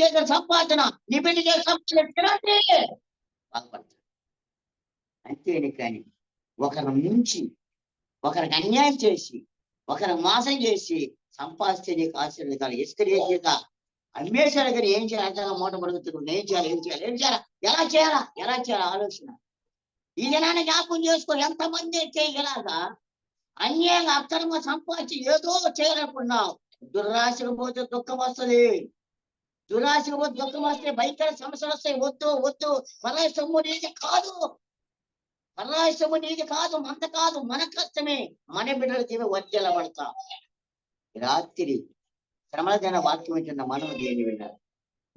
చేసిన సంపాదన నీ బిడ్డ చేసిన సంపాదన తినండి. బాగుపడతాడు. అంతేని కానీ ఒకరి నుంచి ఒకరికి అన్యాయం చేసి ఒకరి మోసం చేసి సంపాదిస్తే నీకు ఆశీర్వదించాలి ఇసుక అమ్మేశాడు కానీ ఏం చేయాలి? అంతగా మూట మరుగుతున్నాడు ఏం చేయాలి? ఏం చేయాలి? ఏం చేయాలి? ఎలా చేయాలా? ఎలా చేయాలి? ఆలోచన. ఈ దినాన్ని జ్ఞాపకం చేసుకో ఎంతమంది చేయగలగా అన్యాయంగా అక్రమంగా సంపాదించి ఏదో చేయాలనుకున్నావు? దుర్రాశకు పోతే దుఃఖం వస్తుంది. దురాశకు దుఃఖం వస్తే భయంకర సమస్యలు వస్తాయి వద్దు వద్దు. పరాయ సొమ్ము నీది కాదు. పరాయ సొమ్ము నీది కాదు మంద కాదు మన కష్టమే. మన బిడ్డలకి వర్జల పడతాం రాత్రి శ్రమల జన వాక్యం వింటున్న మనం దేని విన్నారు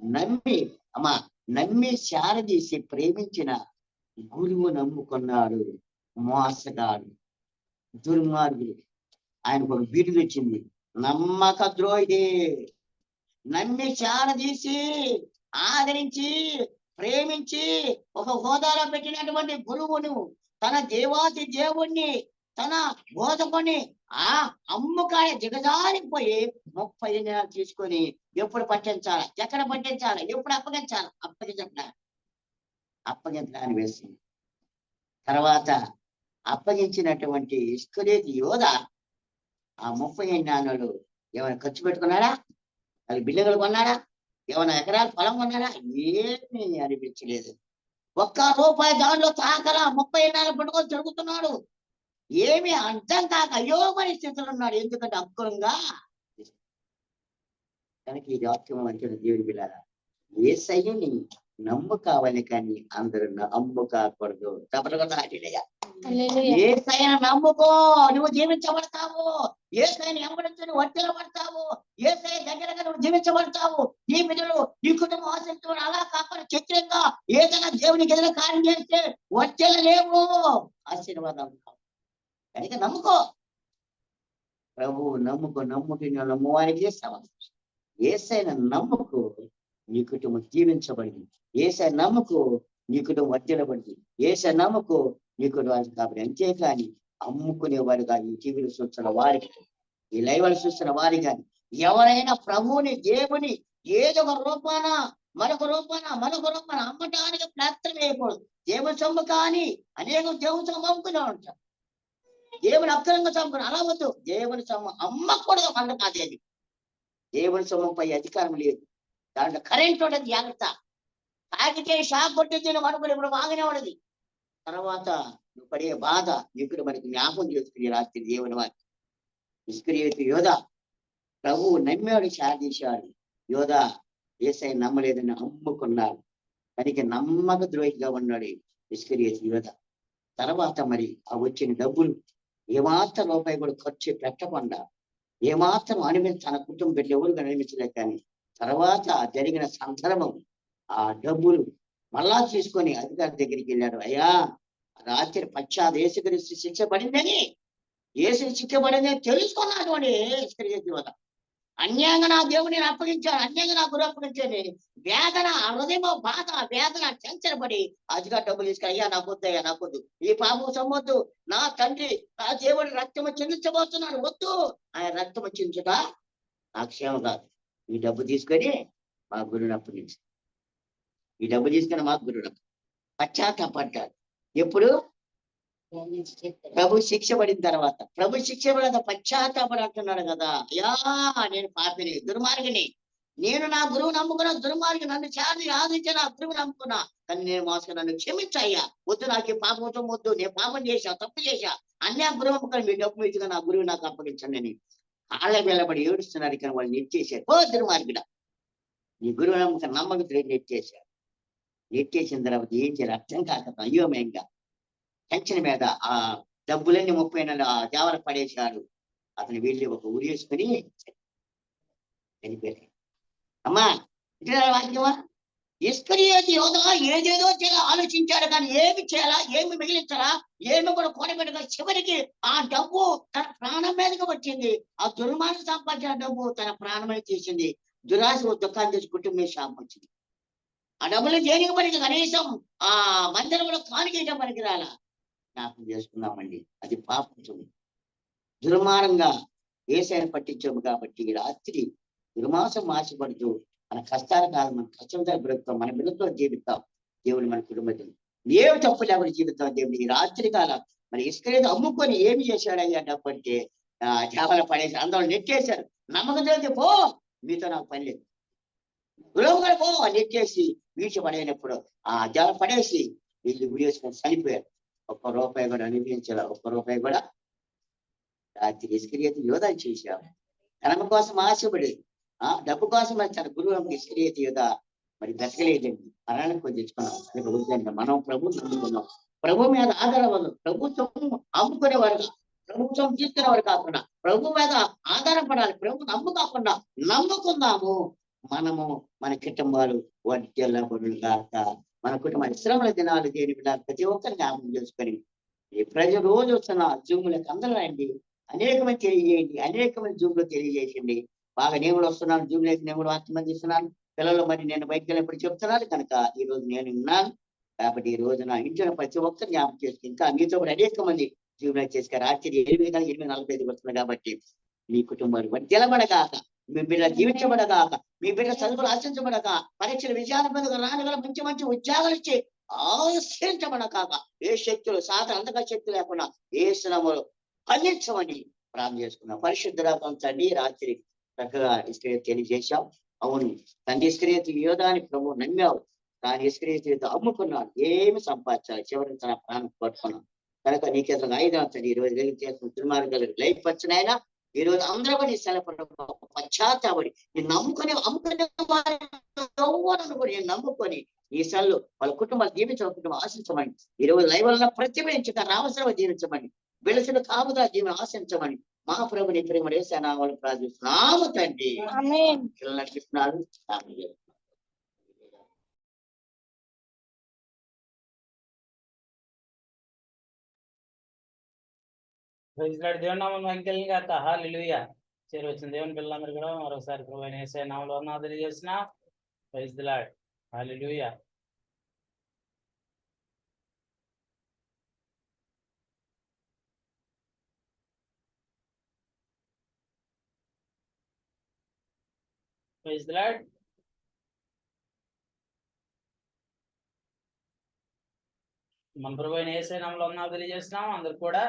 నమ్మి అమ్మా నమ్మి శారదీసి ప్రేమించిన గురువు నమ్ముకున్నాడు మోసగాడు. దుర్మార్గుడు. ఆయనకు ఒక బిరుదు వచ్చింది నమ్మక ద్రోహిదే నమ్మి తీసి ఆదరించి ప్రేమించి ఒక హోదాలో పెట్టినటువంటి గురువును తన దేవాది దేవుణ్ణి తన బోధకొని ఆ అమ్ముకాయ దిగజారిపోయి ముప్పై నెలలు తీసుకొని ఎప్పుడు పట్టించాలి? ఎక్కడ పట్టించాలి? ఎప్పుడు అప్పగించాలి? అప్పగించట్లా అప్పగించడానికి వేస్తుంది తర్వాత అప్పగించినటువంటి ఇస్కులేటి యోధ ఆ ముప్పై నాన్నలు ఏమైనా ఖర్చు పెట్టుకున్నారా? అది బిల్డింగులు కొన్నాడా? ఏమైనా ఎకరాలు పొలం కొన్నాడా? ఏమీ అనిపించలేదు. ఒక్క రూపాయి దాంట్లో తాకల ముప్పై నాలుగు పట్టుకొని తిరుగుతున్నాడు ఏమి అర్థం కాక అయ్యో స్థితిలో ఉన్నాడు. ఎందుకంటే అక్కురంగా కనుక ఈ వాక్యం అంటే దేవుడి పిల్లారా ఏ సయ్యని నమ్ము కావాలి కానీ అందరూ నమ్ము కాకూడదు తప్పకుండా ఏ నమ్ముకో. నువ్వు జీవించబడతావు. ఏ సైన ఎంబడించు నువ్వు వడ్డీలు పడతావు. ఏ సైన దగ్గరగా నువ్వు జీవించబడతావు. నీ బిడ్డలు నీ కుటుంబం ఆశిస్తున్నారు అలా కాకుండా చక్రంగా ఏదైనా దేవునికి ఏదైనా కార్యం చేస్తే వడ్డీలు లేవు. ఆశీర్వాదం. కనుక నమ్ముకో. ప్రభు నమ్ముకో నమ్ముకు. నమ్మువానికి చేస్తావా ఏసైన నమ్ముకు నీ కుటుంబం జీవించబడింది. ఏసై నమ్ముకు నీ కుటుంబం వర్జలబడింది ఏసై నమ్ముకు నీ కాబట్టి అంతేకాని అమ్ముకునే వారు కానీ ఈ టీవీలు చూస్తున్న వారికి ఈ లైవ్లు చూస్తున్న వారి కానీ ఎవరైనా ప్రభువుని దేవుని ఏదో ఒక రూపాన మరొక రూపాన మరొక రూపాన అమ్మటానికి ప్రయత్నం చేయకూడదు. దేవుని సొమ్ము కానీ అనేక దేవుని సొమ్ము అమ్ముకునే ఉంటాం దేవుని అక్రంగా చంపుకుని అలా వద్దు. దేవుని సొమ్ము అమ్మకూడదు మనకు అదేది దేవుని సొమ్ముపై అధికారం లేదు. దాంట్లో కరెంట్ ఉండదు జాగ్రత్త. తాగితే షాక్ కొట్టింది నువ్వు ఇప్పుడు బాగానే ఉన్నది తర్వాత నువ్వు పడే బాధ ఇప్పుడు మనకి జ్ఞాపం చేసుకుని రాత్రి దేవుని వారి నిష్క్రియత యోధ ప్రభువు నమ్మాడు శాదీశాడు యోధ ఏసై నమ్మలేదని అమ్ముకున్నాడు తనకి నమ్మక ద్రోహిగా ఉన్నాడు నిష్క్రియత యోధ. తర్వాత మరి ఆ వచ్చిన డబ్బులు ఏమాత్రం రూపాయి కూడా ఖర్చు పెట్టకుండా ఏమాత్రం అనిపించి తన కుటుంబం పెట్టి ఎవరు అనిపించలేదు కానీ తర్వాత జరిగిన సందర్భం ఆ డబ్బులు మళ్ళా తీసుకొని అధికారి దగ్గరికి వెళ్ళాడు. అయ్యా రాత్రి పశ్చాత్ యేసుక్రీస్తు శిక్ష పడిందని యేసు శిక్ష పడిందని తెలుసుకున్నాడు అని యువత అన్యాయంగా నా దేవుడిని అప్పగించాడు అన్యాయంగా నా గురు అప్పగించాను వేదన ఆ హృదయమో బాధ వేదన టెన్షన్ పడి అదిగా డబ్బులు తీసుకుని అయ్యా నాకు వద్దు అయ్యా నాకు వద్దు. ఈ పాపం సమ్మొద్దు. నా తండ్రి నా దేవుడి రక్తము చెల్లించబోతున్నాడు వద్దు. ఆయన రక్తము చించుట నా క్షేమం కాదు. ఈ డబ్బు తీసుకొని మా గురుని అప్పగించు. ఈ డబ్బు తీసుకుని మాకు గురుడు పశ్చాత్తాపడ్డాడు. ఎప్పుడు? ప్రభు శిక్ష పడిన తర్వాత. ప్రభు శిక్ష పడిన పశ్చాత్తాపడి అంటున్నాడు కదా. అయ్యా నేను పాపిని దుర్మార్గిని. నేను నా గురువు నమ్ముకున్న దుర్మార్గి నన్ను చారి ఆదించి నా గురువు నమ్ముకున్నా. కానీ నేను మోసం నన్ను క్షమించయ్యా వద్దు నాకు పాపంతో పాపం వద్దు నేను పాపం చేశా తప్పు చేశా. అన్యా గురువు నమ్ముకొని మీ డబ్బు ఇచ్చుగా నా గురువు నాకు అప్పగించండి అని కాళ్ళ వెళ్ళబడి ఏడుస్తున్నారు కానీ వాళ్ళు నెట్టేశారు ఓ దుర్మార్గుడా. నీ గురువు నమ్మకం నమ్మకం నెట్టేశారు నెట్టేసిన తర్వాత ఏం చేయాలి? అర్థం కాక అయోమయంగా టెన్షన్ మీద ఆ డబ్బులన్నీ ముప్పై నెలలు ఆ దేవర పడేశాడు. అతను వెళ్ళి ఒక ఊరి వేసుకుని చనిపోయాడు. అమ్మా వింటున్నారా వాక్యమా ఇస్కరియోతి యోధగా ఏదేదో చేయాలి ఆలోచించాడు కానీ ఏమి చేయాలా ఏమి మిగిలించాలా ఏమి కూడా కూడబెట్టగా చివరికి ఆ డబ్బు తన ప్రాణం మీదకి వచ్చింది. ఆ దుర్మార్గం సంపాదించిన డబ్బు తన ప్రాణమే తీసింది. దురాశ దుఃఖాన్ని తెచ్చి కుటుంబం శాపం వచ్చింది ఆ డబ్బులు దేనికి పనికి? కనీసం ఆ మందిరంలో కానికేయడం పనికి రాలా నాకు చేసుకున్నామండి అది పాపం దుర్మార్గంగా ఏసైన పట్టించాము కాబట్టి ఈ రాత్రి దుర్మాసం మార్చబడుతూ మన కష్టాల కాలం మన కష్టంతో బ్రతుకుతాం మన బిడ్డతో జీవితాం. దేవుడు మన కుటుంబం ఏమి తప్పు లేకుండా జీవితాం దేవుడు. ఈ రాత్రి కాలం మరి ఇసుకలేదు అమ్ముకొని ఏమి చేశాడయ్యా డబ్బు అంటే? ఆ చేపలు పడేసి అందరూ నెట్టేశారు. నమ్మకం తెలియదు పో మీతో నాకు పని లేదు. గురువు పో అని నెట్టేసి వీచి పడేనప్పుడు ఆ జల పడేసి వీళ్ళు గుడేసుకొని చనిపోయారు. ఒక్క రూపాయి కూడా అనిపించాల ఒక్క రూపాయి కూడా రాత్రి ఇసుకరియత యోధ చేశాం ధనం కోసం ఆశపడి ఆ డబ్బు కోసం మరి తన గురువు ఇసుకరియత యోధ మరి బ్రతకలేదండి. మరణం కొంచెం తెచ్చుకున్నాం అది మనం ప్రభు నమ్ముకున్నాం. ప్రభు మీద ఆధారపడదు ప్రభుత్వం అమ్ముకునేవారుగా ప్రభుత్వం తీసుకునేవారు కాకుండా ప్రభు మీద ఆధారపడాలి. ప్రభు నమ్ముకోకుండా నమ్ముకుందాము. మనము మన కుటుంబాలు వడ్డీల కాక మన కుటుంబ శ్రమల దినాలు దేని ప్రతి ఒక్కరిని జ్ఞాపకం చేసుకొని ఈ ప్రజలు రోజు వస్తున్న జూములకు అందరూ రండి అనేకమంది తెలియజేయండి అనేకమంది జూమ్లో తెలియజేసింది బాగా నేను కూడా వస్తున్నాను జూమ్ అయితే నేను కూడా వాక్యం అందిస్తున్నాను పిల్లలు మరి నేను బయటకు వెళ్ళినప్పుడు చెప్తున్నారు కనుక ఈ రోజు నేను ఉన్నాను. కాబట్టి ఈ రోజున ఇంట్లో ప్రతి ఒక్కరు జ్ఞాపకం చేసుకుని ఇంకా మీతో కూడా అనేక మంది జీవనం చేసుకుని రాత్రి ఎనిమిది కానీ ఎనిమిది నలభై ఐదు వస్తుంది కాబట్టి మీ కుటుంబాలు మరి తెలబడగాక మీ బిడ్డ జీవించబడగాక మీ బిడ్డ చదువులు ఆశించబడక పరీక్షల విజయాల మీద రానగల మంచి మంచి ఉద్యోగాలు ఇచ్చి ఆశించబడక ఏ శక్తులు సాధన అంతగా శక్తి లేకుండా ఏ శ్రమలు ఫలించమని ప్రార్థన చేసుకున్నాం. పరిశుద్ధరాకం తండ్రి రాత్రి చక్కగా ఇస్క్రియ తెలియజేశాం. అవును తండ్రి ఇస్క్రియత యోధాన్ని ప్రభు నమ్మావు. కానీ ఇస్క్రియత అమ్ముకున్నాడు. ఏమి సంపాదించాలి? చివరికి తన ప్రాణం పట్టుకున్నాం కనుక నీకేదో ఆయుధం తండ్రి ఈ రోజు కలిగి చేసిన దుర్మార్గాలు లైఫ్ వచ్చినాయినా ఈ రోజు అందరూ కూడా నీ సెలవు పశ్చాత్తాపడి నేను నమ్ముకొని అమ్ముకునే వారిని నేను నమ్ముకొని ఈ సెల్లు వాళ్ళ కుటుంబాలు జీవించడం కుటుంబం ఆశించమని ఈ రోజు లైవ్ వలన ప్రతిభటించక రావసరం జీవించమని వెలసిన కాపుదా జీవనం ఆశించమని మా ప్రభుని ప్రేమ వేసానా వాళ్ళు ప్రార్థిస్తున్నాము తండ్రి. నడిపిస్తున్నారు. ప్రజలాడు ప్రైజ్ దేవుని నామం అంకెల్ కాక హల్లెలూయా. చేరి వచ్చిన దేవుని పిల్లలందరూ కూడా మరొకసారి ప్రభు ఏసే నామంలో నా చేసిన ప్రైజ్ లార్డ్ ప్రైజ్ లార్డ్ మన ప్రభు అయిన ఏసే నామంలో ఉన్నా తెలియజేస్తున్నాం. అందరు కూడా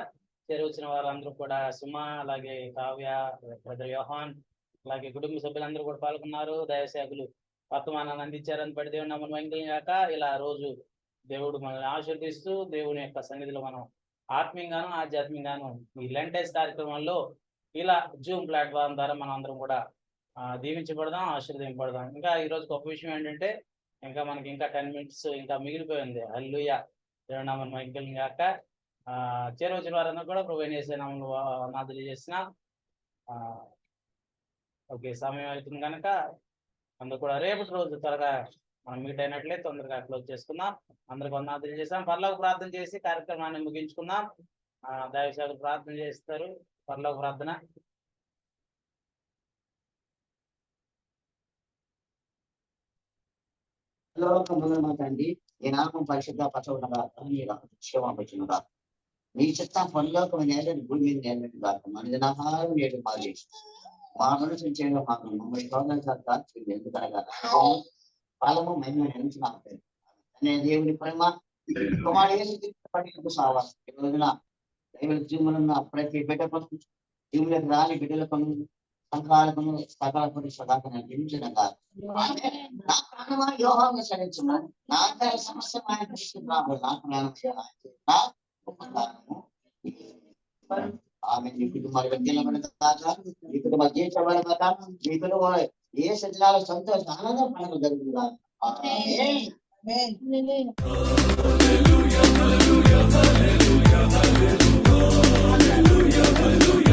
చేరవచ్చిన వారందరూ కూడా సుమ అలాగే కావ్య బ్రదర్ యోహాన్ అలాగే కుటుంబ సభ్యులందరూ కూడా పాల్గొన్నారు. దయసేకులు వర్తమానాన్ని అందించారని పడి దేవుని నమ్మని వెంకయ్య కాక ఇలా రోజు దేవుడు మనల్ని ఆశీర్దిస్తూ దేవుని యొక్క సన్నిధిలో మనం ఆత్మీయంగాను ఆధ్యాత్మికంగాను ఈ లెంటైజ్ కార్యక్రమంలో ఇలా జూమ్ ప్లాట్ఫామ్ ద్వారా మనం అందరం కూడా దీవించబడదాం ఆశీర్వదింపబడదాం. ఇంకా ఈ రోజు గొప్ప విషయం ఏంటంటే ఇంకా మనకి ఇంకా టెన్ మినిట్స్ ఇంకా మిగిలిపోయింది. అల్లుయ దేవుడు నమ్మని వెంకయ్య కాక చేరవచ్చిన వారందరూ కూడా ప్రభు నామంలో నా తెలియజేసిన ఆ, ఓకే సమయం అవుతుంది కనుక అందరు కూడా రేపటి రోజు త్వరగా మనం మీట్ అయినట్లే తొందరగా క్లోజ్ చేసుకుందాం. అందరికి వందనాలు తెలియజేస్తాం. పర్లోకి ప్రార్థన చేసి కార్యక్రమాన్ని ముగించుకుందాం. దైవశాఖ దయచేసి ప్రార్థన చేస్తారు. పర్లోకి ప్రార్థన. లోకములో తండ్రి ఈ నామం పరిశుద్ధ వచ్చినగా నీ చిత్త పరలోకం నేలని భూమి మీద నేలని కాక మన ఆహారం నేడు మాకు మా మనసు చేయడం మాకు మమ్మల్ని శోధన సార్ ఎందుకనగా? ఫలము మహిమ నుంచి నాకు అనే దేవుని ప్రేమ కుమారు సావాసం ఈ రోజున దైవ జీవులున్న ప్రతి బిడ్డ కోసం జీవులకు రాని బిడ్డలకు సంఘాలకు సకలకు సదాకరణ జీవించడంగా నా ప్రాణమా యోహాన్ని సరించున్నాను నా సమస్య ఆయన నాకు నా ఆమె నీ కుటుంబాల వ్యక్తిగా నీ కుటుంబ జీవించబడి కాక నీ కుటుంబం ఏ సజ్జనాలు సంతోష ఆనందం పండుగ జరుగుతుందా హల్లెలూయా